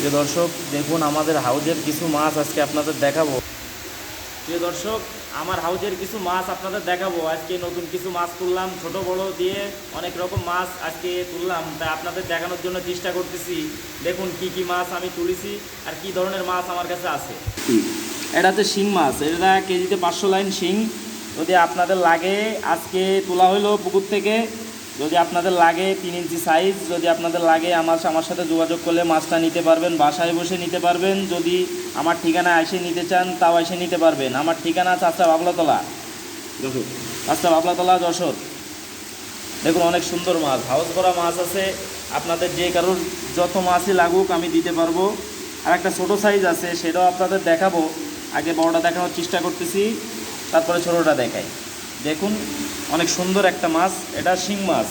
প্রিয় দর্শক, দেখুন আমাদের হাউজের কিছু মাছ আজকে আপনাদের দেখাবো। প্রিয় দর্শক, আমার হাউজের কিছু মাছ আপনাদের দেখাবো। আজকে নতুন কিছু মাছ তুললাম, ছোট, বড় দিয়ে অনেক রকম মাছ আজকে তুললাম। তাই আপনাদের দেখানোর জন্য চেষ্টা করতেছি। দেখুন কি কি মাছ আমি তুলেছি আর কি ধরনের মাছ আমার কাছে আছে। এটা হচ্ছে শিং মাছ। এটা কেজিতে পাঁচশো লাইন শিং। যদি আপনাদের লাগে, আজকে তোলা হলো পুকুর থেকে যদি আপনাদের লাগে তিন ইঞ্চি সাইজ যদি আপনাদের লাগে আমার আমার সাথে যোগাযোগ করলে মাছটা নিতে পারবেন বাসায় বসে নিতে পারবেন। যদি আমার ঠিকানায় এসে নিতে চান তাও এসে নিতে পারবেন। আমার ঠিকানা চাষটা বাবলাতলা। যশোর। চাষটা বাবলাতলা যশোর। দেখুন অনেক সুন্দর মাছ। হাউস করা মাছ আছে। আপনাদের যে কারোর যত মাছই লাগুক আমি দিতে পারব। আর একটা ছোটো সাইজ আছে সেটাও আপনাদের দেখাবো। আগে বড়টা দেখানোর চেষ্টা করতেছি। তারপরে ছোটোটা দেখাই। দেখুন, অনেক সুন্দর একটা মাছ, এটা শিং মাছ।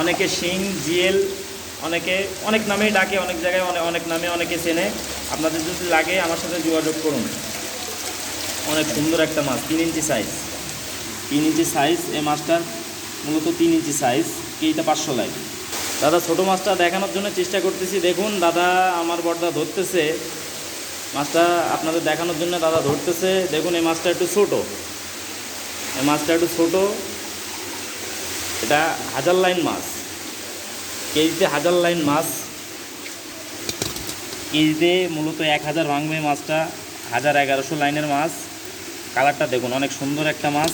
অনেকে শিং জিয়েল অনেকে, অনেক নামেই ডাকে, অনেক জায়গায় অনেক অনেক নামে অনেকে চেনে। আপনাদের যদি লাগে, আমার সাথে যোগাযোগ করুন। অনেক সুন্দর একটা মাছ, তিন ইঞ্চি সাইজ তিন ইঞ্চি সাইজ এই মাছটার মূলত তিন ইঞ্চি সাইজ কেইটা পাঁচশো লাগে দাদা, ছোটো মাছটা দেখানোর জন্য চেষ্টা করতেছি। দেখুন, দাদা আমার বড়দা ধরতেছে। মাছটা আপনাদের দেখানোর জন্য দাদা ধরতেছে। দেখুন, এই মাছটা একটু ছোটো। এই মাছটা একটু ছোটো। এটা হাজার লাইন মাছ। কেজিতে হাজার লাইন মাছ। কেজিতে মূলত এক হাজার ভাঙবে মাছটা। হাজার এগারোশো লাইনের মাছ। কালারটা দেখুন, অনেক সুন্দর একটা মাছ।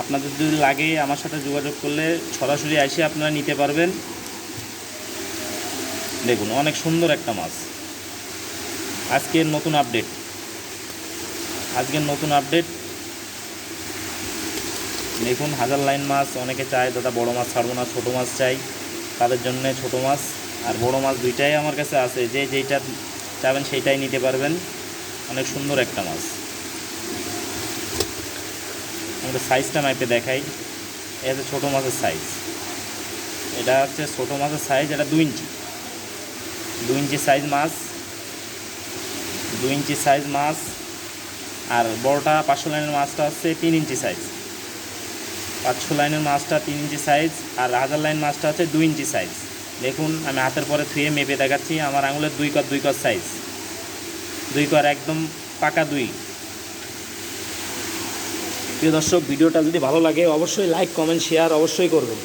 আপনাদের যদি লাগে আমার সাথে যোগাযোগ করলে সরাসরি এসে আপনারা নিতে পারবেন। দেখুন, অনেক সুন্দর একটা মাছ। আজকের নতুন আপডেট আজকের নতুন আপডেট দেখুন, হাজার লাইন মাছ, অনেকে চায়, দাদা, বড় মাছ ছাড়বো না, ছোটো মাছ চাই। তাদের জন্য ছোটো মাছ, আর বড় মাছ দুইটাই আমার কাছে আছে। যে যেইটা চাবেন, সেইটাই নিতে পারবেন। অনেক সুন্দর একটা মাছ। আমাদের সাইজটা মাইপে দেখাই। এটা ছোটো মাছের সাইজ। এটা হচ্ছে ছোটো মাছের সাইজ, এটা দু ইঞ্চি। দু ইঞ্চি সাইজ মাছ দু ইঞ্চি সাইজ মাছ, আর বড়টা পাঁচশো লাইনের মাছটা হচ্ছে তিন ইঞ্চি সাইজ। পাঁচশো লাইনের মাছটা তিন ইঞ্চি সাইজ আর হাজার লাইন মাছটা হচ্ছে দুই ইঞ্চি সাইজ দেখুন, আমি হাতের পরে থুয়ে মেপে দেখাচ্ছি, আমার আঙুলের দুই কর দুই কর সাইজ দুই কর একদম পাকা দুই। প্রিয় দর্শক, ভিডিওটা যদি ভালো লাগে, অবশ্যই লাইক কমেন্ট শেয়ার অবশ্যই করবেন।